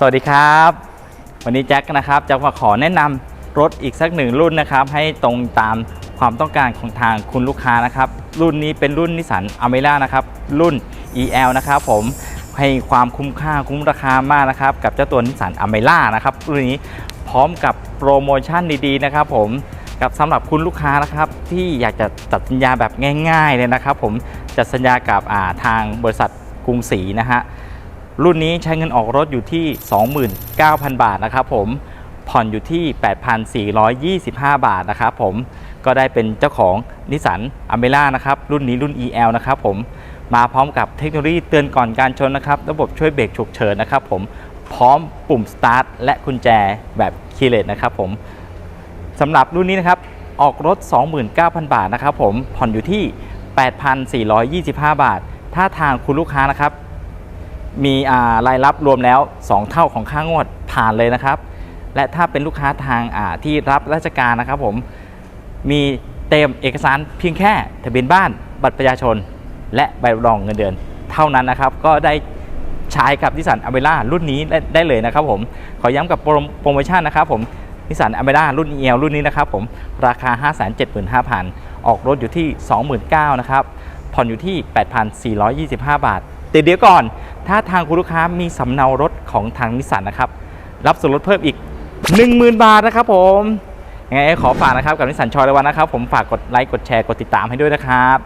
สวัสดีครับ วันนี้แจ็คนะครับจะมาขอแนะนำรถอีกสักหนึ่งรุ่นนะครับ ให้ตรงตามความต้องการของทางคุณลูกค้านะครับ รุ่นนี้เป็นรุ่นนิสสันอเมร่านะครับ รุ่น EL นะครับผมให้ความคุ้มค่าคุ้มราคามากนะครับ กับเจ้าตัวนิสสันอเมร่านะครับรุ่นนี้พร้อมกับโปรโมชั่นดีๆนะครับ ผมกับสำหรับคุณลูกค้านะครับที่อยากจะตัดสัญญาแบบง่าย ๆเลยนะครับ ผมจัดสัญญากับาทางบริษัทกรุงศรีนะฮะ รุ่นนี้ใช้เงินออกรถอยู่ที่ 29,000 บาทนะครับผมผ่อนอยู่ที่ 8,425 บาทนะครับผมก็ได้เป็นเจ้าของนิสสันอเมร่านะครับรุ่นนี้รุ่น EL นะครับผมมาพร้อมกับเทคโนโลยีเตือนก่อนการชนนะครับ ระบบช่วยเบรกฉุกเฉินนะครับผมพร้อมปุ่ม start และกุญแจแบบคีย์เลสนะครับผมสำหรับรุ่นนี้นะครับออกรถ 29,000 บาทนะครับผมผ่อนอยู่ที่ 8,425 บาท ถ้าทางคุณลูกค้านะครับ มีรายรับรวมแล้ว 2 เท่าของค่างวดผ่านเลยนะครับ และถ้าเป็นลูกค้าทางที่รับราชการนะครับผมมีเต็มเอกสารเพียงแค่ทะเบียนบ้านบัตรประชาชน และใบรับรองเงินเดือน เท่านั้นนะครับ ก็ได้ใช้กับนิสสันอเมร่ารุ่นนี้ได้เลยนะครับผมขอย้ำกับโปรโมชั่นนะครับผมนิสสันอเมร่ารุ่น EL รุ่นนี้นะครับผมราคา 575,000 ออกรถอยู่ที่ 29,000นะครับผ่อนอยู่ที่ 8,425 บาท แต่เดี๋ยวก่อน ถ้าทางคุณลูกค้ามีสำเนารถของทางนิสสันนะครับ รับส่วนลดเพิ่มอีก 10,000 บาทนะครับผมยังไงขอฝากนะครับกับนิสสันชอยละวันนะครับ ผมฝากกดไลค์กดแชร์กดติดตามให้ด้วยนะครับ